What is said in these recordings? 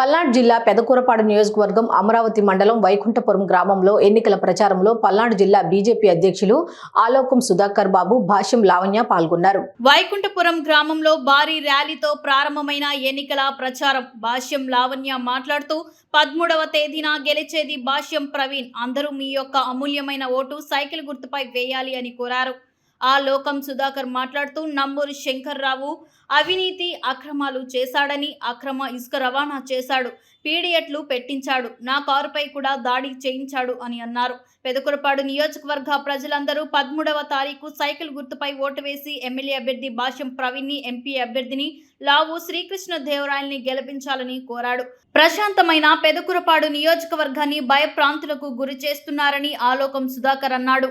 పల్నాడు జిల్లా పెదకూరపాడు నియోజకవర్గం అమరావతి మండలం వైకుంఠపురం గ్రామంలో ఎన్నికల ప్రచారంలో పల్నాడు జిల్లా బీజేపీ అధ్యక్షులు ఆలోకం సుధాకర్ బాబు భాష్యం లావణ్య పాల్గొన్నారు. వైకుంఠపురం గ్రామంలో భారీ ర్యాలీతో ప్రారంభమైన ఎన్నికల ప్రచారం భాష్యం లావణ్య మాట్లాడుతూ పదమూడవ తేదీన గెలిచేది భాష్యం ప్రవీణ్. అందరూ మీ యొక్క అమూల్యమైన ఓటు సైకిల్ గుర్తుపై వేయాలి అని కోరారు. ఆ లోకం సుధాకర్ మాట్లాడుతూ నంబూరి శంకర్రావు అవినీతి అక్రమాలు చేశాడని అక్రమ ఇసుక రవాణా చేశాడు పీడియట్లు పెట్టించాడు నా కారుపై కూడా దాడి చేయించాడు అని అన్నారు. పెదకురపాడు నియోజకవర్గ ప్రజలందరూ పదమూడవ తారీఖు సైకిల్ గుర్తుపై ఓటు వేసి ఎమ్మెల్యే అభ్యర్థి భాష్యం ప్రవీణ్ని ఎంపీ అభ్యర్థిని లావు శ్రీకృష్ణ దేవరాయల్ని గెలిపించాలని కోరాడు. ప్రశాంతమైన పెదకురపాడు నియోజకవర్గాన్ని భయప్రాంతులకు గురి చేస్తున్నారని ఆలోకం సుధాకర్ అన్నాడు.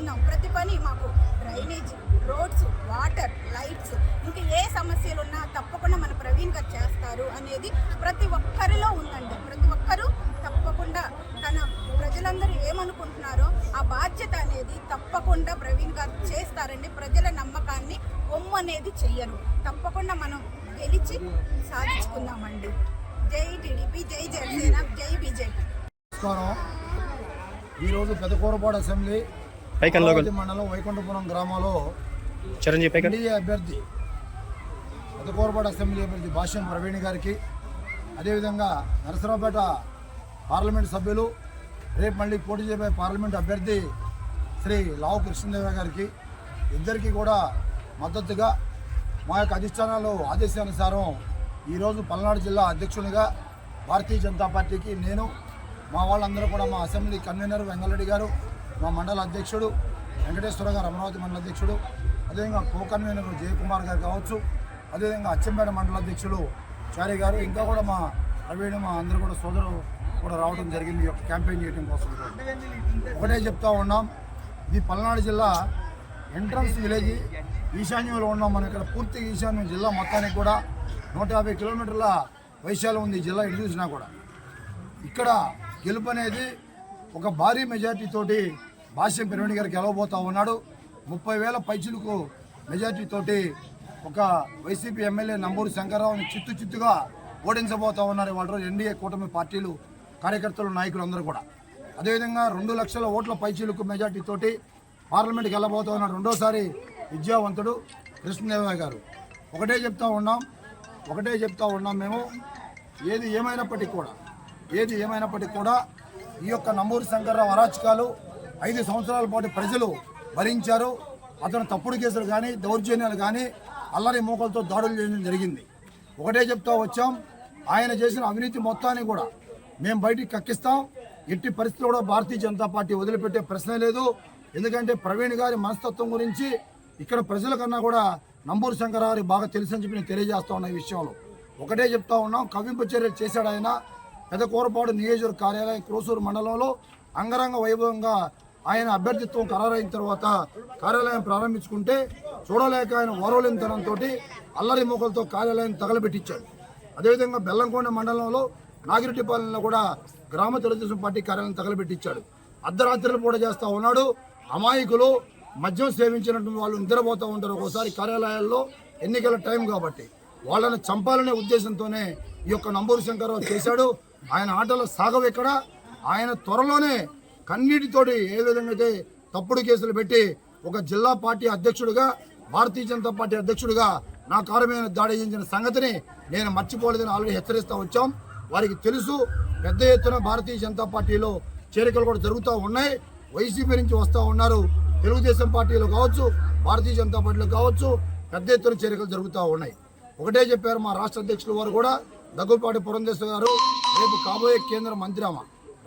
చేసుకున్నాం ప్రతి పని మాకు డ్రైనేజ్ రోడ్స్ వాటర్ లైట్స్ ఇంకా ఏ సమస్యలు ఉన్నా తప్పకుండా మన ప్రవీణ్ గారు చేస్తారు అనేది ప్రతి ఒక్కరిలో ఉందండి. ప్రతి ఒక్కరూ తప్పకుండా తన ప్రజలందరూ ఏమనుకుంటున్నారో ఆ బాధ్యత అనేది తప్పకుండా ప్రవీణ్ గారు చేస్తారండి. ప్రజల నమ్మకాన్ని ఒమ్ము అనేది చెయ్యరు. తప్పకుండా మనం గెలిచి సాధించుకుందామండి. జై టీడీపీ జై జనసేన జై బీజేపీ. ఈరోజు పెదకూరపాడు అసెంబ్లీ పైకన్ లోకల్ మండలం వైకుంఠపురం గ్రామంలో చిరంజీవి పైకన్. అభ్యర్థి పెదకూరపాడు అసెంబ్లీ అభ్యర్థి భాష్యం ప్రవీణ్ గారికి అదేవిధంగా నరసరావుపేట పార్లమెంట్ సభ్యులు రేపు మళ్ళీ పోటీ చేయబోయే పార్లమెంట్ అభ్యర్థి శ్రీ లావు కృష్ణదేవ గారికి ఇద్దరికి కూడా మద్దతుగా మా యొక్క అధిష్టానాలు ఆదేశానుసారం ఈరోజు పల్నాడు జిల్లా అధ్యక్షునిగా భారతీయ జనతా పార్టీకి నేను మా వాళ్ళందరూ కూడా మా అసెంబ్లీ కన్వీనర్ వెంగళరెడ్డి గారు మా మండల అధ్యక్షుడు వెంకటేశ్వర గారు అమరావతి మండల అధ్యక్షుడు అదేవిధంగా కో కన్వీనర్ జయకుమార్ గారు కావచ్చు అదేవిధంగా అచ్చంపేట మండల అధ్యక్షుడు చారి గారు ఇంకా కూడా మా ప్రవీణ్ మా అందరూ కూడా సోదరు కూడా రావడం జరిగింది ఈ క్యాంపెయిన్ చేయడం కోసం. ఒకటే చెప్తా ఉన్నాం ఇది పల్నాడు జిల్లా ఎంట్రన్స్ విలేజ్ ఈశాన్యంలో ఉన్నాం. మనం ఇక్కడ పూర్తి ఈశాన్యం జిల్లా మొత్తానికి కూడా నూట యాభై కిలోమీటర్ల వైశాల్యం ఉంది జిల్లా ఇటు చూసినా కూడా. ఇక్కడ గెలుపు అనేది ఒక భారీ మెజార్టీ తోటి భాష్యం పెరుమణి గారు గెలవబోతా ఉన్నాడు. ముప్పై వేల పైచులకు మెజార్టీతోటి ఒక వైసీపీ ఎమ్మెల్యే నంబూరు శంకర్రావుని చిత్తు చిత్తుగా ఓడించబోతా ఉన్నారు వాళ్ళ రోజు ఎన్డీఏ కూటమి పార్టీలు కార్యకర్తలు నాయకులు అందరూ కూడా. అదేవిధంగా రెండు లక్షల ఓట్ల పైచీలకు మెజార్టీతోటి పార్లమెంట్కి వెళ్ళబోతా ఉన్నాడు రెండోసారి విద్యావంతుడు కృష్ణదేవరాయ గారు. ఒకటే చెప్తా ఉన్నాం ఒకటే చెప్తా ఉన్నాం మేము. ఏది ఏమైనప్పటికీ కూడా ఏది ఏమైనప్పటికీ కూడా ఈ యొక్క నంబూరి శంకర్రావు అరాచకాలు ఐదు సంవత్సరాల పాటు ప్రజలు భరించారు. అతను తప్పుడు కేసులు కానీ దౌర్జన్యాలు కానీ అల్లరి మూకలతో దాడులు చేయడం జరిగింది. ఒకటే చెప్తా వచ్చాం ఆయన చేసిన అవినీతి మొత్తాన్ని కూడా మేము బయటికి కక్కిస్తాం. ఎట్టి పరిస్థితుల్లో కూడా భారతీయ జనతా పార్టీ వదిలిపెట్టే ప్రశ్నే లేదు. ఎందుకంటే ప్రవీణ్ గారి మనస్తత్వం గురించి ఇక్కడ ప్రజల కన్నా కూడా నంబూరు శంకరారి బాగా తెలుసని చెప్పి నేను తెలియజేస్తా ఉన్నా ఈ విషయంలో. ఒకటే చెప్తా ఉన్నాం కవింపు చర్యలు చేశాడు ఆయన. పెద్ద కోరపాడు నియోజకవర్గ కార్యాలయం క్రోసూరు మండలంలో అంగరంగ వైభవంగా ఆయన అభ్యర్థిత్వం ఖరారైన తర్వాత కార్యాలయం ప్రారంభించుకుంటే చూడలేక ఆయన ఓరవలేనితనంతో అల్లరి మూకలతో కార్యాలయం తగలబెట్టించాడు. అదేవిధంగా బెల్లంకొండ మండలంలో నాగిరెడ్డిపాలెంలో కూడా గ్రామ తెలుగుదేశం పార్టీ కార్యాలయం తగలబెట్టించాడు. అర్ధరాత్రులు కూడా చేస్తూ ఉన్నాడు. అమాయకులు మద్యం సేవించినటువంటి వాళ్ళు నిద్రపోతూ ఉంటారు ఒకసారి కార్యాలయాల్లో ఎన్నికల టైం కాబట్టి. వాళ్ళని చంపాలనే ఉద్దేశంతోనే ఈ యొక్క నంబూరు శంకర్రావు చేశాడు. ఆయన ఆటలో సాగవు ఇక్కడ ఆయన త్వరలోనే కన్నీటితోటి ఏ విధంగా అయితే తప్పుడు కేసులు పెట్టి ఒక జిల్లా పార్టీ అధ్యక్షుడిగా భారతీయ జనతా పార్టీ అధ్యక్షుడిగా నా కారు మీద దాడి చేసిన సంగతిని నేను మర్చిపోలేదని ఆల్రెడీ హెచ్చరిస్తూ వచ్చాం. వారికి తెలుసు పెద్ద ఎత్తున భారతీయ జనతా పార్టీలో చేరికలు కూడా జరుగుతూ ఉన్నాయి. వైసీపీ నుంచి వస్తూ ఉన్నారు. తెలుగుదేశం పార్టీలో కావచ్చు భారతీయ జనతా పార్టీలో కావచ్చు పెద్ద ఎత్తున చేరికలు జరుగుతూ ఉన్నాయి. ఒకటే చెప్పారు మా రాష్ట్ర అధ్యక్షులు వారు కూడా దగ్గుపాటి పురంధేశ్వర గారు రేపు కాబోయే కేంద్ర మంత్రిరామ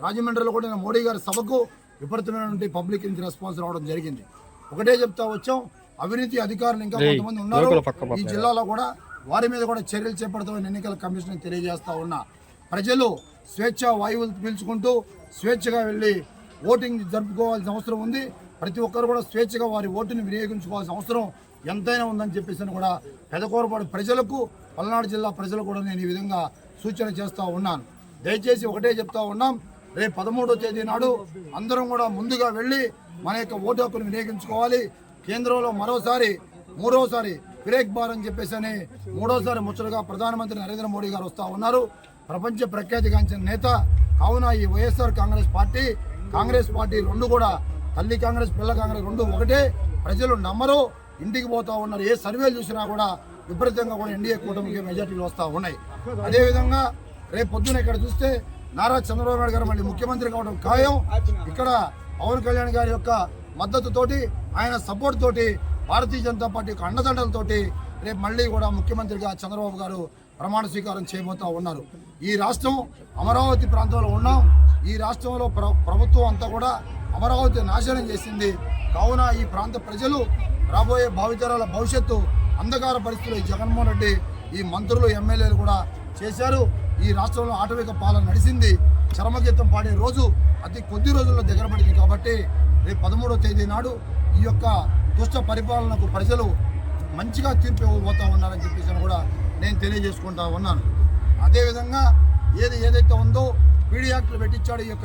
రాజమండ్రిలో కూడా నిన్న మోడీ గారి సభకు విపరీతమైనటువంటి పబ్లిక్ నుంచి రెస్పాన్స్ రావడం జరిగింది. ఒకటే చెప్తా వచ్చాం అవినీతి అధికారులు ఇంకా కొంతమంది ఉన్నారు. ఈ జిల్లాలో కూడా వారి మీద కూడా చర్యలు చేపడతామని ఎన్నికల కమిషన్ తెలియజేస్తా ఉన్నా. ప్రజలు స్వేచ్ఛ వాయువులు పీల్చుకుంటూ స్వేచ్ఛగా వెళ్ళి ఓటింగ్ జరుపుకోవాల్సిన అవసరం ఉంది. ప్రతి ఒక్కరు కూడా స్వేచ్ఛగా వారి ఓటుని వినియోగించుకోవాల్సిన అవసరం ఎంతైనా ఉందని చెప్పేసి కూడా పెదకూరపాడు ప్రజలకు పల్నాడు జిల్లా ప్రజలు కూడా నేను ఈ విధంగా సూచన చేస్తూ ఉన్నాను. దయచేసి ఒకటే చెప్తా ఉన్నాం రేపు పదమూడో తేదీ నాడు అందరం కూడా ముందుగా వెళ్ళి మన యొక్క ఓటు హక్కును వినియోగించుకోవాలి. కేంద్రంలో మరోసారి మూడోసారి బ్రేక్ బార్ అని చెప్పేసి అని మూడోసారి ముచ్చటగా ప్రధానమంత్రి నరేంద్ర మోడీ గారు వస్తూ ఉన్నారు. ప్రపంచ ప్రఖ్యాతిగాంచిన నేత కావున ఈ YSR Congress party Congress party రెండు కూడా తల్లి కాంగ్రెస్ పిల్ల కాంగ్రెస్ రెండు ఒకటే. ప్రజలు నమ్మరు ఇంటికి పోతా ఉన్నారు. ఏ సర్వేలు చూసినా కూడా విపరీతంగా కూడా ఎన్డీఏ కూటమికి మెజార్టీలు వస్తూ ఉన్నాయి. అదేవిధంగా రేపు పొద్దున ఇక్కడ చూస్తే నారా చంద్రబాబు నాయుడు గారు మళ్ళీ ముఖ్యమంత్రి కావడం ఖాయం. ఇక్కడ పవన్ కళ్యాణ్ గారి యొక్క మద్దతుతోటి ఆయన సపోర్ట్ తోటి భారతీయ జనతా పార్టీ యొక్క అండదండలతోటి రేపు మళ్ళీ కూడా ముఖ్యమంత్రిగా చంద్రబాబు గారు ప్రమాణ స్వీకారం చేయబోతా ఉన్నారు. ఈ రాష్ట్రం అమరావతి ప్రాంతంలో ఉన్నాం. ఈ రాష్ట్రంలో ప్ర ప్రభుత్వం అంతా కూడా అమరావతి నాశనం చేసింది. కావున ఈ ప్రాంత ప్రజలు రాబోయే భావితరాల భవిష్యత్తు అంధకార పరిస్థితులు ఈ జగన్మోహన్ రెడ్డి ఈ మంత్రులు ఎమ్మెల్యేలు కూడా చేశారు. ఈ రాష్ట్రంలో ఆటవిక పాలన నడిచింది చరమగీతం పాడే రోజు అతి కొద్ది రోజుల్లో దగ్గర పడింది కాబట్టి రేపు పదమూడవ తేదీ నాడు ఈ యొక్క దుష్ట పరిపాలనకు ప్రజలు మంచిగా తీర్పు ఇవ్వబోతా ఉన్నారని చెప్పేసి అని కూడా నేను తెలియజేసుకుంటా ఉన్నాను. అదేవిధంగా ఏది ఏదైతే ఉందో పీడీ యాక్ట్లు పెట్టించాడు ఈ యొక్క